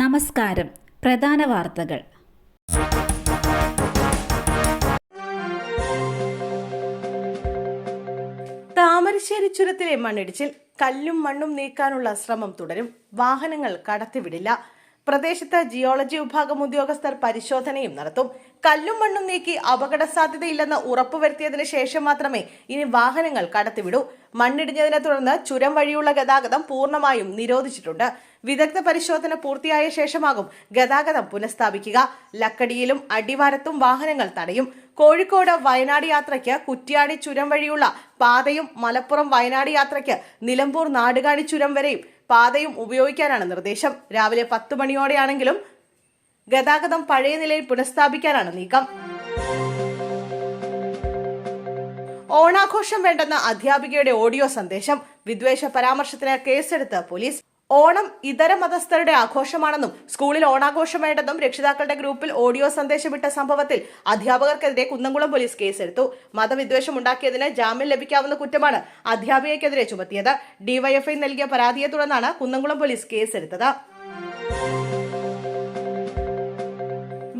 നമസ്കാരം. പ്രധാന വാർത്തകൾ. താമരശ്ശേരി ചുരത്തിലെ മണ്ണിടിച്ചിൽ കല്ലും മണ്ണും നീക്കാനുള്ള ശ്രമം തുടരും. വാഹനങ്ങൾ കടത്തിവിടില്ല. പ്രദേശത്ത് ജിയോളജി വിഭാഗം ഉദ്യോഗസ്ഥർ പരിശോധനയും നടത്തും. കല്ലും മണ്ണും നീക്കി അപകട സാധ്യതയില്ലെന്ന് ഉറപ്പുവരുത്തിയതിനു ശേഷം മാത്രമേ ഇനി വാഹനങ്ങൾ കടത്തിവിടൂ. മണ്ണിടിഞ്ഞതിനെ തുടർന്ന് ചുരം വഴിയുള്ള ഗതാഗതം പൂർണമായും നിരോധിച്ചിട്ടുണ്ട്. വിദഗ്ധ പരിശോധന പൂർത്തിയായ ശേഷമാകും ഗതാഗതം പുനഃസ്ഥാപിക്കുക. ലക്കടിയിലും അടിവാരത്തും വാഹനങ്ങൾ തടയും. കോഴിക്കോട് വയനാട് യാത്രയ്ക്ക് കുറ്റ്യാടി ചുരം വഴിയുള്ള പാതയും മലപ്പുറം വയനാട് യാത്രയ്ക്ക് നിലമ്പൂർ നാടുകാണി ചുരം വരെയും പാതയും ഉപയോഗിക്കാനാണ് നിർദ്ദേശം. രാവിലെ പത്ത് മണിയോടെയാണെങ്കിലും ഗതാഗതം പഴയ നിലയിൽ പുനഃസ്ഥാപിക്കാനാണ് നീക്കം. ഓണാഘോഷം വേണ്ടെന്ന അധ്യാപികയുടെ ഓഡിയോ സന്ദേശം. വിദ്വേഷ പരാമർശത്തിന് കേസെടുത്ത് പോലീസ്. ഓണം ഇതര മതസ്ഥരുടെ ആഘോഷമാണെന്നും സ്കൂളിൽ ഓണാഘോഷം വേണ്ടെന്നും രക്ഷിതാക്കളുടെ ഗ്രൂപ്പിൽ ഓഡിയോ സന്ദേശമിട്ട സംഭവത്തിൽ അധ്യാപകർക്കെതിരെ കുന്നംകുളം പോലീസ് കേസെടുത്തു. മതവിദ്വേഷം ഉണ്ടാക്കിയതിന് ജാമ്യം ലഭിക്കാവുന്ന കുറ്റമാണ് അധ്യാപികയ്ക്കെതിരെ ചുമത്തിയത്. ഡിവൈഎഫ്ഐ നൽകിയ പരാതിയെ തുടർന്നാണ് കുന്നംകുളം പോലീസ് കേസെടുത്തത്.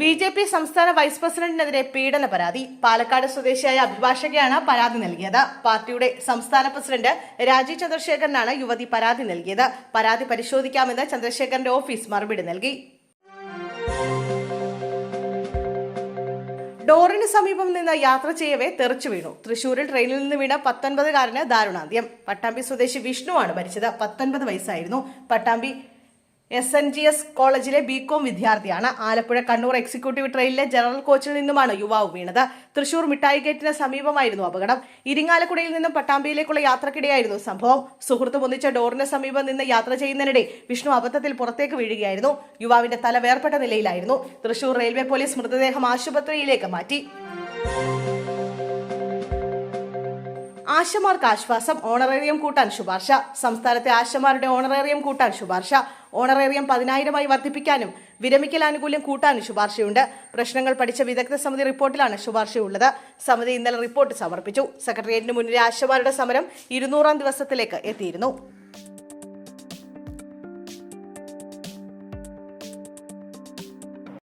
ബി ജെ പി സംസ്ഥാന വൈസ് പ്രസിഡന്റിനെതിരെ പീഡന പരാതി. പാലക്കാട് സ്വദേശിയായ അഭിഭാഷകയാണ് പരാതി നൽകിയത്. പാർട്ടിയുടെ സംസ്ഥാന പ്രസിഡന്റ് രാജീവ് ചന്ദ്രശേഖരനാണ് യുവതി പരാതി നൽകിയത്. പരാതി പരിശോധിക്കാമെന്ന് ചന്ദ്രശേഖരന്റെ ഓഫീസ് മറുപടി നൽകി. ഡോറിന് സമീപം നിന്ന് യാത്ര ചെയ്യവേ തെറിച്ചു വീണു. തൃശൂരിൽ ട്രെയിനിൽ നിന്ന് വീണ പത്തൊൻപതുകാരന് ദാരുണാന്ത്യം. പട്ടാമ്പി സ്വദേശി വിഷ്ണുവാണ് മരിച്ചത്. പത്തൊൻപത് വയസ്സായിരുന്നു. Pattambi S N G S കോളേജിലെ ബികോം വിദ്യാർത്ഥിയാണ്. ആലപ്പുഴ കണ്ണൂർ എക്സിക്യൂട്ടീവ് ട്രെയിനിലെ ജനറൽ കോച്ചിൽ നിന്നുമാണ് യുവാവ് വീണത്. തൃശൂർ മിഠായി ഗേറ്റിന് സമീപമായിരുന്നു അപകടം. ഇരിങ്ങാലക്കുടയിൽ നിന്നും പട്ടാമ്പിയിലേക്കുള്ള യാത്രക്കിടെയായിരുന്നു സംഭവം. സുഹൃത്ത് പൊന്നിച്ച ഡോറിന് സമീപം നിന്ന് യാത്ര ചെയ്യുന്നതിനിടെ വിഷ്ണു അബദ്ധത്തിൽ പുറത്തേക്ക് വീഴുകയായിരുന്നു. യുവാവിന്റെ തല വേർപെട്ട നിലയിലായിരുന്നു. തൃശൂർ റെയിൽവേ പോലീസ് മൃതദേഹം ആശുപത്രിയിലേക്ക് മാറ്റി. ആശമാർക്ക് ആശ്വാസം ഓണറേറിയം കൂട്ടാൻ ശുപാർശ. സംസ്ഥാനത്തെ ആശമാരുടെ ഓണറേറിയം കൂട്ടാൻ ശുപാർശ. ഓണറേറിയം പതിനായിരമായി വർദ്ധിപ്പിക്കാനും വിരമിക്കൽ ആനുകൂല്യം കൂട്ടാനും ശുപാർശയുണ്ട്. പ്രശ്നങ്ങൾ പഠിച്ച വിദഗ്ധ സമിതി റിപ്പോർട്ടിലാണ് ശുപാർശയുള്ളത്. സമിതി ഇന്നലെ റിപ്പോർട്ട് സമർപ്പിച്ചു. സെക്രട്ടേറിയറ്റിന് മുന്നിലെ ആശമാരുടെ സമരം ഇരുന്നൂറാം ദിവസത്തിലേക്ക് എത്തിയിരുന്നു.